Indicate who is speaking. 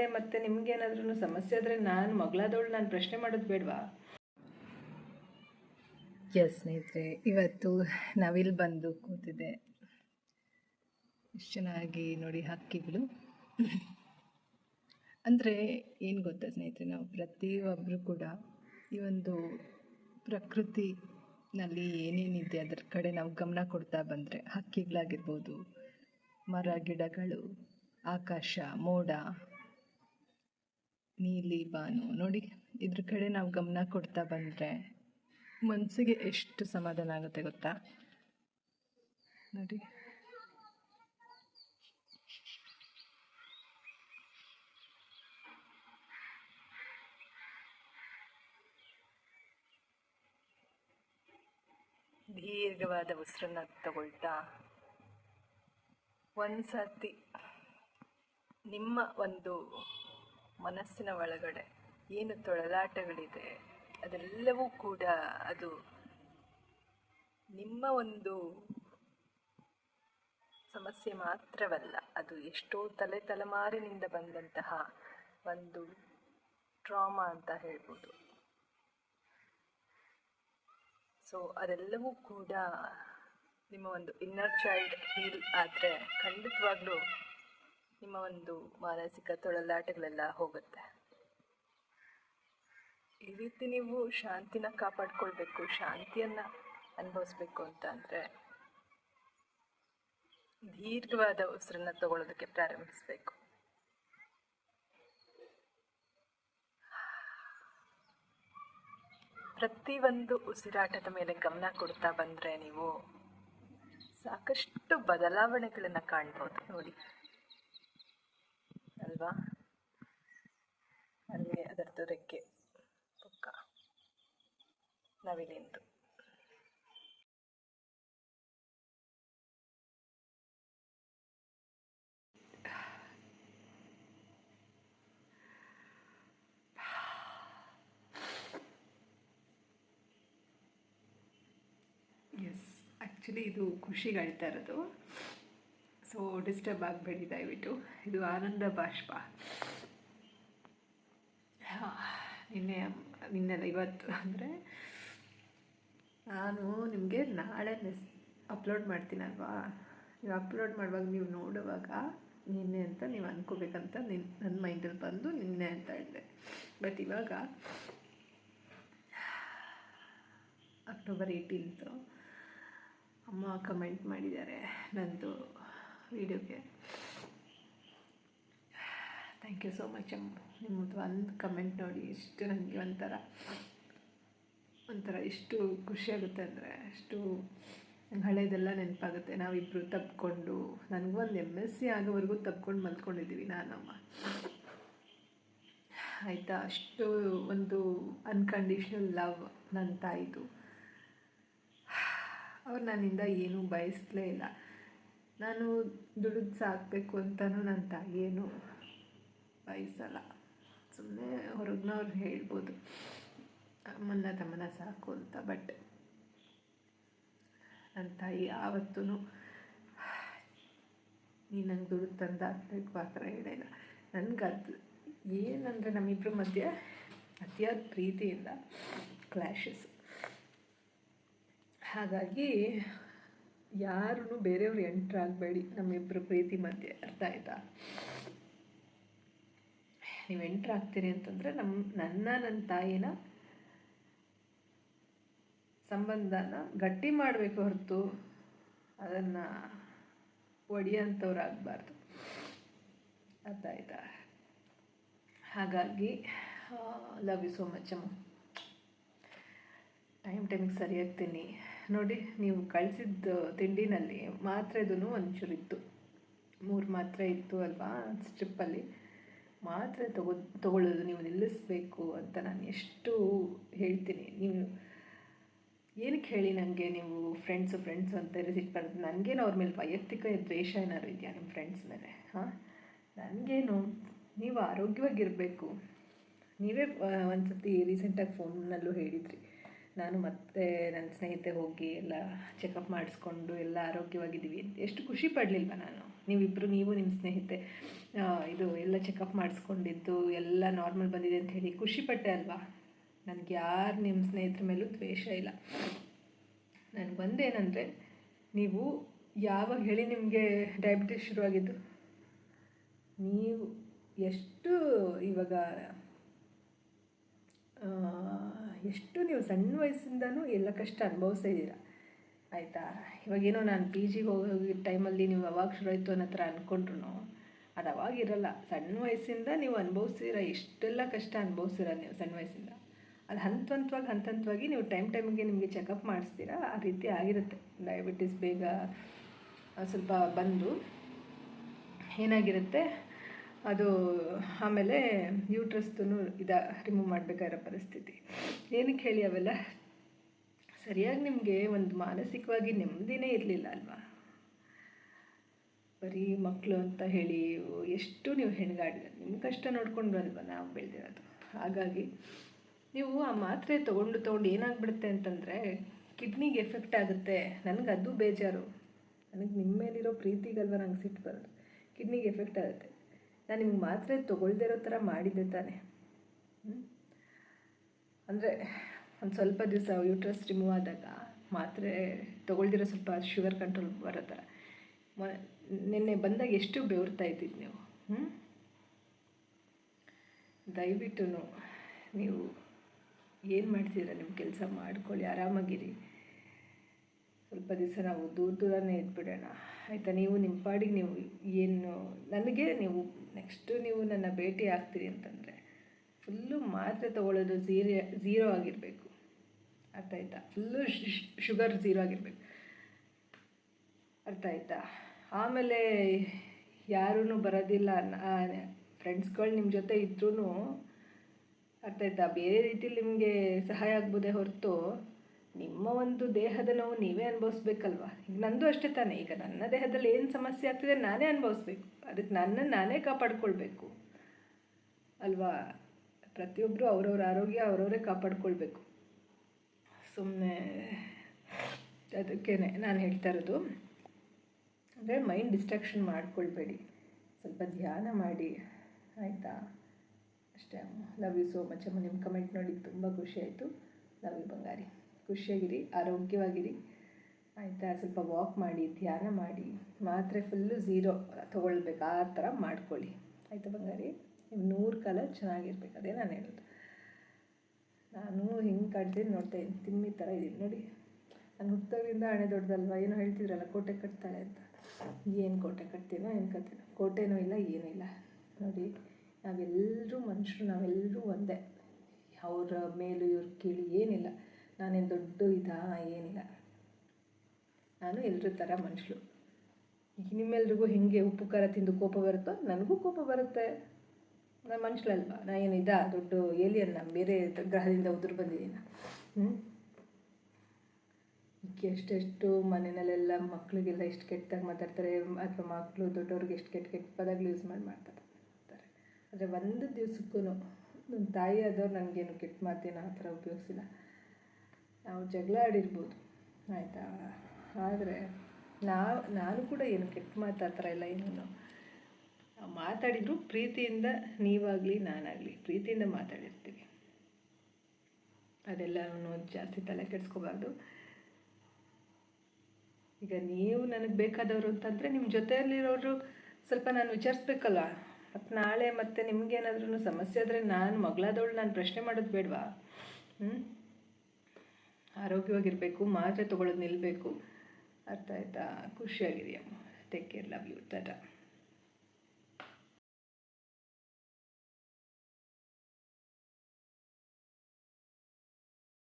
Speaker 1: ನಾಳೆ ಮತ್ತೆ ನಿಮ್ಗೇನಾದ್ರೂ ಸಮಸ್ಯೆ ಆದರೆ ನಾನು ಮಗಳಾದವಳು ನಾನು ಪ್ರಶ್ನೆ ಮಾಡೋದು ಬೇಡವಾ? ಎಸ್ ಸ್ನೇಹಿತರೆ, ಇವತ್ತು ನವಿಲ್ ಬಂದು ಕೂತಿದೆ ಎಷ್ಟು ಚೆನ್ನಾಗಿ ನೋಡಿ ಹಕ್ಕಿಗಳು. ಅಂದರೆ ಏನು ಗೊತ್ತಾ ಸ್ನೇಹಿತರೆ, ನಾವು ಪ್ರತಿಯೊಬ್ಬರು ಕೂಡ ಈ ಒಂದು ಪ್ರಕೃತಿನಲ್ಲಿ ಏನೇನಿದೆ ಅದರ ಕಡೆ ನಾವು ಗಮನ ಕೊಡ್ತಾ ಬಂದರೆ ಹಕ್ಕಿಗಳಾಗಿರ್ಬೋದು, ಮರ, ಗಿಡಗಳು, ಆಕಾಶ, ಮೋಡ ನೀಲಿ ಬಾನು. ನೋಡಿ, ಇದ್ರ ಕಡೆ ನಾವು ಗಮನ ಕೊಡ್ತಾ ಬಂದರೆ ಮನಸ್ಸಿಗೆ ಎಷ್ಟು ಸಮಾಧಾನ ಆಗುತ್ತೆ ಗೊತ್ತಾ? ನೋಡಿ. ದೀರ್ಘವಾದ ಉಸಿರನ್ನ ತಗೊಳ್ತಾ ಒಂದ್ಸತಿ ನಿಮ್ಮ ಒಂದು ಮನಸ್ಸಿನ ಒಳಗಡೆ ಏನು ತೊಳಲಾಟಗಳಿದೆ, ಅದೆಲ್ಲವೂ ಕೂಡ ಅದು ನಿಮ್ಮ ಒಂದು ಸಮಸ್ಯೆ ಮಾತ್ರವಲ್ಲ, ಅದು ಎಷ್ಟೋ ತಲೆ ತಲೆಮಾರಿನಿಂದ ಬಂದಂತಹ ಒಂದು ಟ್ರಾಮಾ ಅಂತ ಹೇಳ್ಬೋದು. ಸೊ ಅದೆಲ್ಲವೂ ಕೂಡ ನಿಮ್ಮ ಒಂದು ಇನ್ನರ್ ಚೈಲ್ಡ್ ಹೀಲ್ ಆದರೆ ಖಂಡಿತವಾಗ್ಲೂ ನಿಮ್ಮ ಒಂದು ಮಾನಸಿಕ ತೊಳಲಾಟಗಳೆಲ್ಲ ಹೋಗುತ್ತೆ. ಈ ರೀತಿ ನೀವು ಶಾಂತಿನ ಕಾಪಾಡ್ಕೊಳ್ಬೇಕು, ಶಾಂತಿಯನ್ನು ಅನುಭವಿಸ್ಬೇಕು ಅಂತ ಅಂದರೆ ದೀರ್ಘವಾದ ಉಸಿರನ್ನ ತಗೊಳ್ಳೋದಕ್ಕೆ ಪ್ರಾರಂಭಿಸಬೇಕು. ಪ್ರತಿಯೊಂದು ಉಸಿರಾಟದ ಮೇಲೆ ಗಮನ ಕೊಡ್ತಾ ಬಂದರೆ ನೀವು ಸಾಕಷ್ಟು ಬದಲಾವಣೆಗಳನ್ನು ಕಾಣ್ಬೋದು. ನೋಡಿ ಅಲ್ವಾ ಅಲ್ಲಿ ಅದರದ್ದು ರೆಕ್ಕೆ ಪಕ್ಕ. ನವಿಲಿಂದು ಎಸ್ ಆ್ಯಕ್ಚುಲಿ ಇದು ಅಳ್ತಾ ಇರೋದು. ಸೊ ಡಿಸ್ಟರ್ಬ್ ಆಗಬೇಡಿ ದಯವಿಟ್ಟು. ಇದು ಆನಂದ ಬಾಷ್ಪ. ನಿನ್ನೆ ನಿನ್ನೆಲ್ಲ ಇವತ್ತು ಅಂದರೆ ನಾನು ನಿಮಗೆ ನಾಳೆ ಮೆಸ್ ಅಪ್ಲೋಡ್ ಮಾಡ್ತೀನಲ್ವಾ? ನೀವು ಅಪ್ಲೋಡ್ ಮಾಡುವಾಗ ನೀವು ನೋಡುವಾಗ ನಿನ್ನೆ ಅಂತ ನೀವು ಅಂದ್ಕೋಬೇಕಂತ ನಿನ್ನ ನನ್ನ ಮೈಂಡಲ್ಲಿ ಬಂದು ನಿನ್ನೆ ಅಂತ ಹೇಳಿದೆ. ಬಟ್ ಇವಾಗ ಅಕ್ಟೋಬರ್ ಏಯ್ಟೀನ್ತು ಅಮ್ಮ ಕಮೆಂಟ್ ಮಾಡಿದ್ದಾರೆ. ನಂದು ವಿಡಿಯೋಗೆ ಥ್ಯಾಂಕ್ ಯು ಸೋ ಮಚ್ ಅಮ್ಮ. ನಿಮ್ಮದು ಒಂದು ಕಮೆಂಟ್ ನೋಡಿ ಎಷ್ಟು ನನಗೆ ಒಂಥರ ಒಂಥರ ಎಷ್ಟು ಖುಷಿಯಾಗುತ್ತೆ ಅಂದರೆ, ಅಷ್ಟು ನಂಗೆ ಹಳೇದೆಲ್ಲ ನೆನಪಾಗುತ್ತೆ. ನಾವಿಬ್ಬರು ತಪ್ಕೊಂಡು, ನನಗೂ ಒಂದು ಎಂ ಎಸ್ ಸಿ ಆಗೋವರೆಗೂ ತಪ್ಕೊಂಡು ಮಲ್ಕೊಂಡಿದ್ದೀವಿ ನಾನಮ್ಮ. ಆಯಿತಾ? ಅಷ್ಟು ಒಂದು ಅನ್ಕಂಡೀಷ್ನಲ್ ಲವ್ ನನ್ನ ತಾಯಿದು. ಅವ್ರು ನನ್ನಿಂದ ಏನೂ ಬಯಸಲೇ ಇಲ್ಲ. ನಾನು ದುಡಿದು ಸಾಕಬೇಕು ಅಂತಲೂ ನನ್ನ ತಾಯಿ ಏನು ಬಯಸಲ್ಲ. ಸುಮ್ಮನೆ ಹೊರಗಿನವ್ರು ಹೇಳ್ಬೋದು ಅಮ್ಮನ ತಮ್ಮನ ಸಾಕು ಅಂತ. ಬಟ್ ನನ್ನ ತಾಯಿ ಯಾವತ್ತೂ ನೀ ನಂಗೆ ದುಡ್ಡು ತಂದ ಹಾಕಬೇಕು ಆ ಥರ ಹೇಳಿಲ್ಲ. ನನಗೆ ಅದು ಏನಂದರೆ ನಮ್ಮಿಬ್ಬರ ಮಧ್ಯೆ ಅತಿಯಾದ ಪ್ರೀತಿಯಿಂದ ಕ್ಲ್ಯಾಶಸ್ ಹಾಗಾಗಿ ಯಾರೂ ಬೇರೆಯವ್ರು ಎಂಟ್ರಾಗಬೇಡಿ. ನಮ್ಮಿಬ್ಬರ ಪ್ರೀತಿ ಮಧ್ಯೆ. ಅರ್ಥ ಆಯ್ತಾ? ನೀವು ಎಂಟ್ರಾಗ್ತೀರಿ ಅಂತಂದರೆ ನಮ್ಮ ನನ್ನ ನನ್ನ ತಾಯಿನ ಸಂಬಂಧನ ಗಟ್ಟಿ ಮಾಡಬೇಕು ಹೊರತು ಅದನ್ನು ಒಡೆಯೋಂಥವ್ರು ಆಗಬಾರ್ದು ಅರ್ಥ ಆಯ್ತಾ? ಹಾಗಾಗಿ ಲವ್ ಯು ಸೋ ಮಚ್ ಅಮ್ಮ. ಟೈಮ್ ಟೈಮಿಗೆ ಸರಿಯಾಗಿ ತಿನ್ನಿ ನೋಡಿ, ನೀವು ಕಳಿಸಿದ್ದು ತಿಂಡಿನಲ್ಲಿ ಮಾತ್ರೆದೂ ಒಂಚೂರು ಇತ್ತು ಮೂರು ಮಾತ್ರೆ ಇತ್ತು ಅಲ್ವಾ ಸ್ಟ್ರಿಪ್ಪಲ್ಲಿ. ಮಾತ್ರೆ ತಗೋ, ತಗೊಳ್ಳೋದು ನೀವು ನಿಲ್ಲಿಸಬೇಕು ಅಂತ ನಾನು ಎಷ್ಟು ಹೇಳ್ತೀನಿ. ನೀವು ಏನಕ್ಕೆ ಹೇಳಿ ನನಗೆ ನೀವು ಫ್ರೆಂಡ್ಸು ಫ್ರೆಂಡ್ಸು ಅಂತ ರಿಸಿಟ್ ಬರೋದು? ನನಗೇನು ಅವ್ರ ಮೇಲೆ ವೈಯಕ್ತಿಕ ದ್ವೇಷ ಏನಾದ್ರು ಇದೆಯಾ ನಿಮ್ಮ ಫ್ರೆಂಡ್ಸ್ ಮೇಲೆ, ಹಾಂ? ನನಗೇನು, ನೀವು ಆರೋಗ್ಯವಾಗಿರಬೇಕು. ನೀವೇ ಒಂದು ಸತಿ ರೀಸೆಂಟಾಗಿ ಫೋನ್ನಲ್ಲೂ ಹೇಳಿದ್ರಿ. ನಾನು ಮತ್ತೆ ನನ್ನ ಸ್ನೇಹಿತೆ ಹೋಗಿ ಎಲ್ಲ ಚೆಕಪ್ ಮಾಡಿಸ್ಕೊಂಡು ಎಲ್ಲ ಆರೋಗ್ಯವಾಗಿದ್ದೀವಿ. ಅಂತ ಎಷ್ಟು ಖುಷಿ ಪಡಲಿಲ್ವ ನಾನು? ನೀವಿಬ್ಬರು ನೀವು ನಿಮ್ಮ ಸ್ನೇಹಿತೆ ಇದು ಎಲ್ಲ ಚೆಕಪ್ ಮಾಡಿಸ್ಕೊಂಡಿದ್ದು, ಎಲ್ಲ ನಾರ್ಮಲ್ ಬಂದಿದೆ ಅಂತ ಹೇಳಿ ಖುಷಿಪಟ್ಟೆ ಅಲ್ವಾ? ನನಗೆ ಯಾರು ನಿಮ್ಮ ಸ್ನೇಹಿತರ ಮೇಲೂ ದ್ವೇಷ ಇಲ್ಲ. ನನಗೆ ಬಂದೇನೆಂದರೆ, ನೀವು ಯಾವಾಗ ಹೇಳಿ ನಿಮಗೆ ಡಯಾಬಿಟಿಸ್ ಶುರುವಾಗಿದ್ದು? ನೀವು ಎಷ್ಟು ಇವಾಗ ಎಷ್ಟು ನೀವು ಸಣ್ಣ ವಯಸ್ಸಿಂದನೂ ಎಲ್ಲ ಕಷ್ಟ ಅನುಭವಿಸ್ತಾ ಇದ್ದೀರಾ? ಆಯಿತಾ? ಇವಾಗೇನೋ ನಾನು ಪಿ ಜಿಗೆ ಹೋಗೋ ಟೈಮಲ್ಲಿ ನೀವು ಅವಾಗ ಶುರು ಆಯಿತು ಅನ್ನೋ ಥರ ಅಂದ್ಕೊಂಡ್ರು ಅದು ಅವಾಗಿರಲ್ಲ ಸಣ್ಣ ವಯಸ್ಸಿಂದ ನೀವು ಅನುಭವಿಸ್ತೀರ? ಎಷ್ಟೆಲ್ಲ ಕಷ್ಟ ಅನುಭವಿಸ್ತೀರ ನೀವು ಸಣ್ಣ ವಯಸ್ಸಿಂದ? ಅದು ಹಂತ ಹಂತವಾಗಿ ಹಂತ ಹಂತವಾಗಿ ನೀವು ಟೈಮ್ ಟೈಮಿಗೆ ನಿಮಗೆ ಚೆಕಪ್ ಮಾಡಿಸ್ತೀರಾ? ಆ ರೀತಿ ಆಗಿರುತ್ತೆ. ಡಯಾಬಿಟಿಸ್ ಬೇಗ ಸ್ವಲ್ಪ ಬಂದು ಏನಾಗಿರುತ್ತೆ? ಅದು ಆಮೇಲೆ ಯೂಟ್ರಸ್ದು ಇದ ರಿಮೂವ್ ಮಾಡಬೇಕಾಗಿರೋ ಪರಿಸ್ಥಿತಿ. ಏನಕ್ಕೆ ಹೇಳಿ ಅವೆಲ್ಲ? ಸರಿಯಾಗಿ ನಿಮಗೆ ಒಂದು ಮಾನಸಿಕವಾಗಿ ನೆಮ್ಮದಿನೇ ಇರಲಿಲ್ಲ ಅಲ್ವಾ? ಬರೀ ಮಕ್ಕಳು ಅಂತ ಹೇಳಿ ಎಷ್ಟು ನೀವು ಹೆಣ್ಗಾಡಿದ ನಿಮ್ಮ ಕಷ್ಟ ನೋಡ್ಕೊಂಡು ಅಲ್ವಾ ನಾವು ಬೆಳೆದಿರೋದು? ಹಾಗಾಗಿ ನೀವು ಆ ಮಾತ್ರೆ ತೊಗೊಂಡು ತೊಗೊಂಡು ಏನಾಗ್ಬಿಡುತ್ತೆ ಅಂತಂದರೆ ಕಿಡ್ನಿಗೆ ಎಫೆಕ್ಟ್ ಆಗುತ್ತೆ. ನನಗೆ ಅದು ಬೇಜಾರು. ನನಗೆ ನಿಮ್ಮ ಮೇಲಿರೋ ಪ್ರೀತಿಗಲ್ವ ನಂಗೆ ಸಿಟ್ಟು ಬರೋದು? ಕಿಡ್ನಿಗೆ ಎಫೆಕ್ಟ್ ಆಗುತ್ತೆ. ನಾನು ನಿಮ್ಗೆ ಮಾತ್ರೆ ತೊಗೊಳ್ದೇ ಇರೋ ಥರ ಮಾಡಿದ್ದೆ ತಾನೆ. ಅಂದರೆ ಒಂದು ಸ್ವಲ್ಪ ದಿವಸ ಯೂಟ್ರಸ್ ರಿಮೂವ್ ಆದಾಗ ಮಾತ್ರೆ ತೊಗೊಳ್ದಿರೋ ಸ್ವಲ್ಪ ಶುಗರ್ ಕಂಟ್ರೋಲ್ ಬರೋ ಥರ. ಮ, ನಿನ್ನೆ ಬಂದಾಗ ಎಷ್ಟು ಬೆವರ್ತಾ ಇದ್ದೀರಿ ನೀವು? ಹ್ಞೂ ದಯವಿಟ್ಟು ನೀವು ಏನು ಮಾಡ್ತೀರಾ ನಿಮ್ಮ ಕೆಲಸ ಮಾಡ್ಕೊಳ್ಳಿ, ಆರಾಮಾಗಿರಿ. ಸ್ವಲ್ಪ ದಿವಸ ನಾವು ದೂರ ದೂರನೇ ಇದ್ಬಿಡೋಣ. ಆಯಿತಾ, ನೀವು ನಿಮ್ಮ ಪಾಡಿಗೆ ನೀವು ಏನು, ನನಗೆ ನೀವು ನೆಕ್ಸ್ಟು ನೀವು ನನ್ನ ಭೇಟಿ ಆಗ್ತೀರಿ ಅಂತಂದರೆ ಫುಲ್ಲು ಮಾತ್ರೆ ತೊಗೊಳ್ಳೋದು ಝೀರೋ ಝೀರೋ ಆಗಿರಬೇಕು. ಅರ್ಥ ಆಯ್ತಾ? ಫುಲ್ಲು ಶುಗರ್ ಝೀರೋ ಆಗಿರಬೇಕು. ಅರ್ಥ ಆಯ್ತಾ? ಆಮೇಲೆ ಯಾರೂ ಬರೋದಿಲ್ಲ ಫ್ರೆಂಡ್ಸ್ಗಳು ನಿಮ್ಮ ಜೊತೆ ಇದ್ರೂ ಅರ್ಥ ಆಯ್ತಾ? ಬೇರೆ ರೀತಿಲಿ ನಿಮಗೆ ಸಹಾಯ ಆಗ್ಬೋದೇ ಹೊರತು ನಿಮ್ಮ ಒಂದು ದೇಹದ ನೋವು ನೀವೇ ಅನುಭವಿಸ್ಬೇಕಲ್ವಾ? ಈಗ ನಂದು ಅಷ್ಟೇ ತಾನೇ. ಈಗ ನನ್ನ ದೇಹದಲ್ಲಿ ಏನು ಸಮಸ್ಯೆ ಆಗ್ತಿದೆ ನಾನೇ ಅನುಭವಿಸ್ಬೇಕು. ಅದಕ್ಕೆ ನನ್ನನ್ನು ನಾನೇ ಕಾಪಾಡ್ಕೊಳ್ಬೇಕು. ಅಲ್ವಾ? ಪ್ರತಿಯೊಬ್ಬರು ಅವ್ರವ್ರ ಆರೋಗ್ಯ ಅವರವರೇ ಕಾಪಾಡ್ಕೊಳ್ಬೇಕು. ಸುಮ್ಮನೆ ಅದಕ್ಕೇ ನಾನು ಹೇಳ್ತಾ ಇರೋದು. ಅಂದರೆ ಮೈಂಡ್ ಡಿಸ್ಟ್ರಾಕ್ಷನ್ ಮಾಡ್ಕೊಳ್ಬೇಡಿ. ಸ್ವಲ್ಪ ಧ್ಯಾನ ಮಾಡಿ. ಆಯಿತಾ? ಅಷ್ಟೇ. ಲವ್ ಯು ಸೋ ಮಚ್ ಅಮ್ಮ. ನಿಮ್ಮ ಕಮೆಂಟ್ ನೋಡಿ ತುಂಬ ಖುಷಿ ಆಯಿತು. ಲವ್ ಯು ಬಂಗಾರಿ. ಖುಷಿಯಾಗಿರಿ, ಆರೋಗ್ಯವಾಗಿರಿ. ಆಯಿತಾ, ಸ್ವಲ್ಪ ವಾಕ್ ಮಾಡಿ, ಧ್ಯಾನ ಮಾಡಿ, ಮಾತ್ರೆ ಫುಲ್ಲು ಝೀರೋ ತೊಗೊಳ್ಬೇಕು, ಆ ಥರ ಮಾಡ್ಕೊಳ್ಳಿ. ಆಯಿತಾ ಬಂಗಾರಿ? ನೀವು ನೂರು ಕಾಲ ಚೆನ್ನಾಗಿರ್ಬೇಕು, ಅದೇ ನಾನು ಹೇಳೋದು. ನಾನು ಹಿಂಗೆ ಕಟ್ತೀನಿ ನೋಡ್ತಾ ಇದ್ದೀನಿ, ತಿಮ್ಮಿ ಥರ ಇದ್ದೀನಿ, ನೋಡಿ. ನಾನು ಹುಟ್ಟೋದ್ರಿಂದ ಹಣೆ ದೊಡ್ಡದಲ್ವಾ? ಏನೋ ಹೇಳ್ತಿದ್ರಲ್ಲ, ಕೋಟೆ ಕಟ್ತಾಳೆ ಅಂತ. ಏನು ಕೋಟೆ ಕಟ್ತೀನೋ, ಏನು ಕತ್ತೀನೋ ಕೋಟೆನೂ ಇಲ್ಲ, ಏನೂ ಇಲ್ಲ. ನೋಡಿ ನಾವೆಲ್ಲರೂ ಮನುಷ್ಯರು ನಾವೆಲ್ಲರೂ ಒಂದೇ. ಅವರ ಮೇಲೂ, ಇವ್ರ ಕೀಳು, ಏನಿಲ್ಲ. ನಾನೇನು ದೊಡ್ಡ ಇದಾ? ಏನಿಲ್ಲ. ನಾನು ಎಲ್ಲರ ಥರ ಮನುಷ್ಯಳು. ಈಗ ನಿಮ್ಮೆಲ್ರಿಗೂ ಹೆಂಗೆ ಉಪ್ಪು, ಖಾರ ತಿಂದು ಕೋಪ ಬರುತ್ತೋ ನನಗೂ ಕೋಪ ಬರುತ್ತೆ. ನಾನು ಮನುಷ್ಯಳಲ್ವಾ? ನಾ ಏನು ಇದಾ? ದೊಡ್ಡ ಏಲಿಯನ್ ನಾನು ಬೇರೆ ಗ್ರಹದಿಂದ ಉದುರು ಬಂದಿದ್ದೀನ? ಹ್ಞೂ ಎಷ್ಟೆಷ್ಟು ಮನೆಯಲ್ಲೆಲ್ಲ ಮಕ್ಕಳಿಗೆಲ್ಲ ಎಷ್ಟು ಕೆಟ್ಟದಾಗಿ ಮಾತಾಡ್ತಾರೆ, ಅಥವಾ ಮಕ್ಕಳು ದೊಡ್ಡವ್ರಿಗೆ ಎಷ್ಟು ಕೆಟ್ಟ ಕೆಟ್ಟ ಪದಗಳು ಯೂಸ್ ಮಾಡಿ ಮಾಡ್ತಾರೆ. ಆದರೆ ಒಂದು ದಿವ್ಸಕ್ಕೂ ನನ್ನ ತಾಯಿ ಆದವ್ರು ನನಗೇನು ಕೆಟ್ಟ ಮಾತೇನೋ ಆ ಥರ ಉಪಯೋಗಿಸಿಲ್ಲ. ನಾವು ಜಗಳ ಆಡಿರ್ಬೋದು. ಆಯಿತಾ? ಆದರೆ ನಾವು, ನಾನು ಕೂಡ ಏನು ಕೆಟ್ಟ ಮಾತು ಆ ಥರ ಎಲ್ಲ ಏನು ನಾವು ಮಾತಾಡಿದ್ರು ಪ್ರೀತಿಯಿಂದ ನೀವಾಗಲಿ, ನಾನಾಗಲಿ ಪ್ರೀತಿಯಿಂದ ಮಾತಾಡಿರ್ತೀವಿ. ಅದೆಲ್ಲವನ್ನು ಜಾಸ್ತಿ ತಲೆ ಕೆಡಿಸ್ಕೋಬಾರ್ದು. ಈಗ ನೀವು ನನಗೆ ಬೇಕಾದವರು ಅಂತಂದರೆ ನಿಮ್ಮ ಜೊತೆಯಲ್ಲಿರೋರು ಸ್ವಲ್ಪ ನಾನು ವಿಚಾರಿಸ್ಬೇಕಲ್ಲ ಮತ್ತು ನಾಳೆ ಮತ್ತೆ ನಿಮಗೇನಾದ್ರೂ ಸಮಸ್ಯೆ ಆದರೆ ನಾನು ಮಗಳಾದವಳು ನಾನು ಪ್ರಶ್ನೆ ಮಾಡೋದು ಬೇಡವಾ? ಹ್ಞೂ ಆರೋಗ್ಯವಾಗಿರಬೇಕು ಮಾತ್ರೆ ತಗೊಳ್ಳೋದು ನಿಲ್ಲಬೇಕು ಅರ್ಥ ಆಯ್ತಾ? ಖುಷಿಯಾಗಿದೆಯಮ್ಮ. Take care love you ta-ta